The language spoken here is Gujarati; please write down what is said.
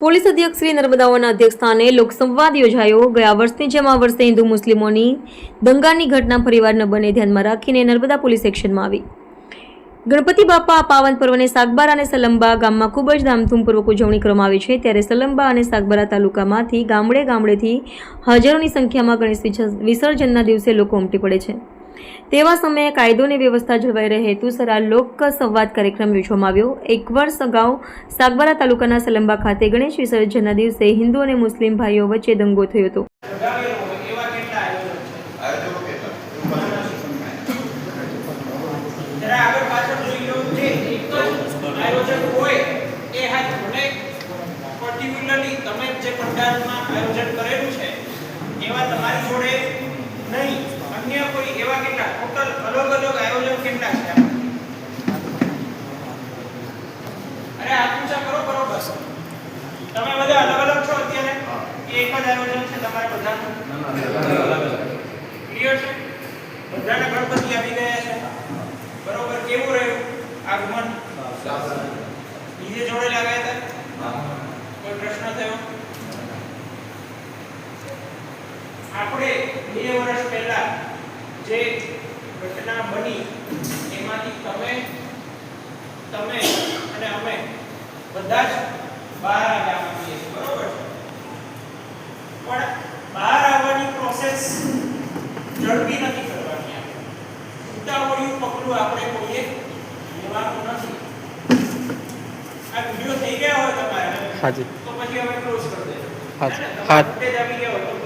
પોલીસ અધ્યક્ષ શ્રી નર્મદાઓના અધ્યક્ષસ્થાને લોકસંવાદ યોજાયો. ગયા વર્ષની જેમ આ વર્ષે હિન્દુ મુસ્લિમોની દંગાની ઘટના ફરીવાર ન બને ધ્યાનમાં રાખીને નર્મદા પોલીસ એક્શનમાં આવી. ગણપતિ બાપા આ પાવન પર્વને સાગબારા અને સલંબા ગામમાં ખૂબ જ ધામધૂમપૂર્વક ઉજવણી કરવામાં આવી છે. ત્યારે સલંબા અને સાગબારા તાલુકામાંથી ગામડે ગામડેથી હજારોની સંખ્યામાં ગણેશ વિસર્જનના દિવસે લોકો ઉમટી પડે છે. તેવા સમયે કાયદોની વ્યવસ્થા જળવાઈ રહે હેતુસર લોક સંવાદ કાર્યક્રમ યોજવામાં આવ્યો. એક વર્ષ અગાઉ સાગબારા તાલુકાના સલંબા ખાતે ગણેશ વિસર્જનના દિવસે હિન્દુ અને મુસ્લિમ ભાઈઓ વચ્ચે દંગો થયો હતો. તમે જે પંડાલમાં આયોજન કરેલું છે, એવા તમારી જોડે નહીં. એવા કેટલા? ટોટલ અલગ અલગ આયોજન કેટલા છે અરે ઊંચા કરો બરોબર. તમે બધા અલગ અલગ છો અત્યારે? એક જ આયોજન છે તમારે બધાનું? ક્લિયર છે. બધાને ગણપતિ આવી ગયા છે. બરોબર કેવું રહ્યું આગમન બીજે જોડે લાગ્યા હતા? કોઈ પ્રશ્ન થયો? આપણે બે વર્ષ જે ઘટના બની એમાંથી તમે તમે અને અમે બધા જ બહાર આવ્યા છીએ બરોબર પણ બહાર આવવાની પ્રોસેસ ઝડપી નથી કરવાની આપણે. ઉતાવળિયું પગલું આપણે કોઈએ લેવાનું નથી. આ વિડિયો થઈ ગયા હોય તમારે? હાજી. તો પછી હવે ક્લોઝ કરી દેજો હાજી. હે